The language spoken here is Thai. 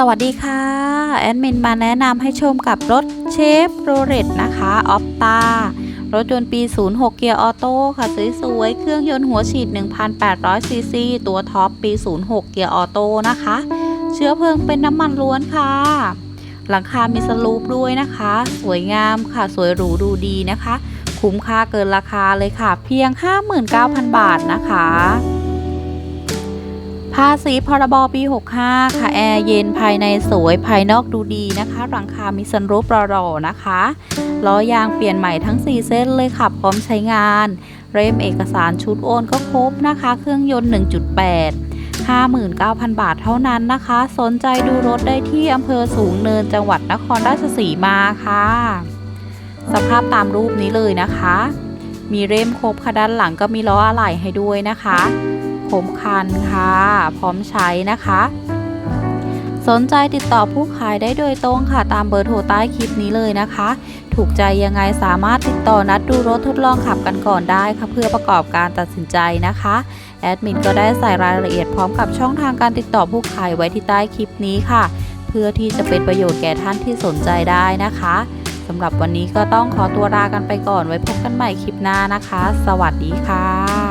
สวัสดีค่ะ แอดมินมาแนะนำให้ชมกับรถเชฟโรเลตนะคะออฟตารถยนต์ปี 06 เกียร์ออโต้ค่ะสวยๆเครื่องยนต์หัวฉีด 1,800 ซีซี ตัวท็อปปี 06 เกียร์ออโต้นะคะ เชื้อเพลิงเป็นน้ำมันล้วนค่ะ หลังคามีสลูปด้วยนะคะ สวยงามค่ะสวยหรูดูดีนะคะ คุ้มค่าเกินราคาเลยค่ะ เพียง 59,000 บาทนะคะ ภาษีพรบปี 65 ค่ะ แอร์เย็นภายในสวยภายนอกดูดีนะคะหลังคามีซันรูปรอๆนะคะล้อยางเปลี่ยนใหม่ทั้ง 4 เส้นเลยค่ะ พร้อมใช้งาน เรมเอกสารชุดโอนก็ครบนะคะ เครื่องยนต์ 1.8 59,000 บาทเท่านั้นนะคะ สนใจดูรถได้ที่อำเภอสูงเนินจังหวัดนครราชสีมาค่ะ สภาพตามรูปนี้เลยนะคะ มีเรมครบค่ะด้านหลังก็มีล้ออะไหล่ให้ด้วยนะคะ คมคันค่ะ พร้อมใช้นะคะ สนใจติดต่อผู้ขายได้โดยตรงค่ะ ตามเบอร์โทรใต้คลิปนี้เลยนะคะ ถูกใจยังไงสามารถติดต่อนัดดูรถทดลองขับกันก่อนได้ค่ะ เพื่อประกอบการตัดสินใจนะคะแอดมินก็ได้ใส่รายละเอียดพร้อมกับช่องทางการติดต่อผู้ขายไว้ที่ใต้คลิปนี้ค่ะ เพื่อที่จะเป็นประโยชน์แก่ท่านที่สนใจได้นะคะสำหรับวันนี้ก็ต้องขอตัวลากันไปก่อนไว้พบกันใหม่คลิปหน้านะคะ สวัสดีค่ะ